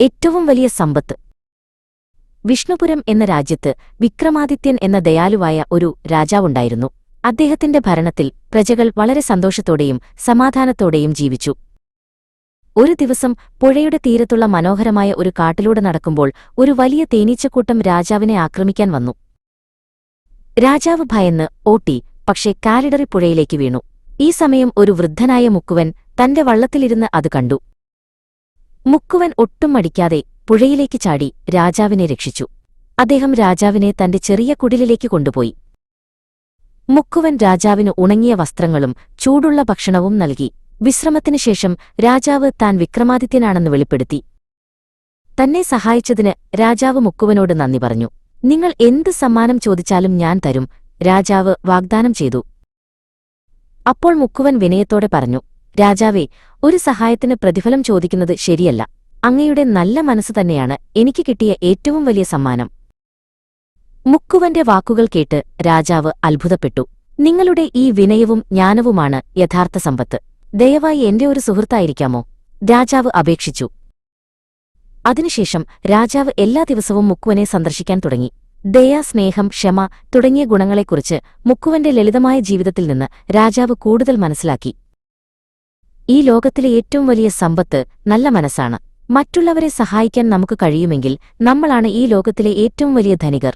ഏറ്റവും വലിയ സമ്പത്ത്. വിഷ്ണുപുരം എന്ന രാജ്യത്ത് വിക്രമാദിത്യൻ എന്ന ദയാലുവായ ഒരു രാജാവുണ്ടായിരുന്നു. അദ്ദേഹത്തിന്റെ ഭരണത്തിൽ പ്രജകൾ വളരെ സന്തോഷത്തോടെയും സമാധാനത്തോടെയും ജീവിച്ചു. ഒരു ദിവസം പുഴയുടെ തീരത്തുള്ള മനോഹരമായ ഒരു കാട്ടിലൂടെ നടക്കുമ്പോൾ ഒരു വലിയ തേനീച്ചക്കൂട്ടം രാജാവിനെ ആക്രമിക്കാൻ വന്നു. രാജാവ് ഭയന്ന് ഓട്ടി പക്ഷേ കാലിടറി പുഴയിലേക്ക് വീണു. ഈ സമയം ഒരു വൃദ്ധനായ മുക്കുവൻ തന്റെ വള്ളത്തിലിരുന്ന് അത് കണ്ടു. മുക്കുവൻ ഒട്ടും മടിക്കാതെ പുഴയിലേക്ക് ചാടി രാജാവിനെ രക്ഷിച്ചു. അദ്ദേഹം രാജാവിനെ തന്റെ ചെറിയ കുടിലിലേക്ക് കൊണ്ടുപോയി. മുക്കുവൻ രാജാവിന് ഉണങ്ങിയ വസ്ത്രങ്ങളും ചൂടുള്ള ഭക്ഷണവും നൽകി. വിശ്രമത്തിനു ശേഷം രാജാവ് താൻ വിക്രമാദിത്യനാണെന്ന് വെളിപ്പെടുത്തി. തന്നെ സഹായിച്ചതിന് രാജാവ് മുക്കുവനോട് നന്ദി പറഞ്ഞു. നിങ്ങൾ എന്ത് സമ്മാനം ചോദിച്ചാലും ഞാൻ തരും രാജാവ് വാഗ്ദാനം ചെയ്തു. അപ്പോൾ മുക്കുവൻ വിനയത്തോടെ പറഞ്ഞു. രാജാവേ ഒരു സഹായത്തിന് പ്രതിഫലം ചോദിക്കുന്നത് ശരിയല്ല. അങ്ങയുടെ നല്ല മനസ്സ് തന്നെയാണ് എനിക്ക് കിട്ടിയ ഏറ്റവും വലിയ സമ്മാനം. മുക്കുവന്റെ വാക്കുകൾ കേട്ട് രാജാവ് അത്ഭുതപ്പെട്ടു. നിങ്ങളുടെ ഈ വിനയവും ജ്ഞാനവുമാണ് യഥാർത്ഥ സമ്പത്ത്. ദയവായി എന്റെ ഒരു സുഹൃത്തായിരിക്കാമോ? രാജാവ് അപേക്ഷിച്ചു. അതിനുശേഷം രാജാവ് എല്ലാ ദിവസവും മുക്കുവനെ സന്ദർശിക്കാൻ തുടങ്ങി. ദയ സ്നേഹം ക്ഷമ തുടങ്ങിയ ഗുണങ്ങളെക്കുറിച്ച് മുക്കുവന്റെ ലളിതമായ ജീവിതത്തിൽ നിന്ന് രാജാവ് കൂടുതൽ മനസ്സിലാക്കി. ഈ ലോകത്തിലെ ഏറ്റവും വലിയ സമ്പത്ത് നല്ല മനസ്സാണ്. മറ്റുള്ളവരെ സഹായിക്കാൻ നമുക്ക് കഴിയുമെങ്കിൽ നമ്മളാണ് ഈ ലോകത്തിലെ ഏറ്റവും വലിയ ധനികർ.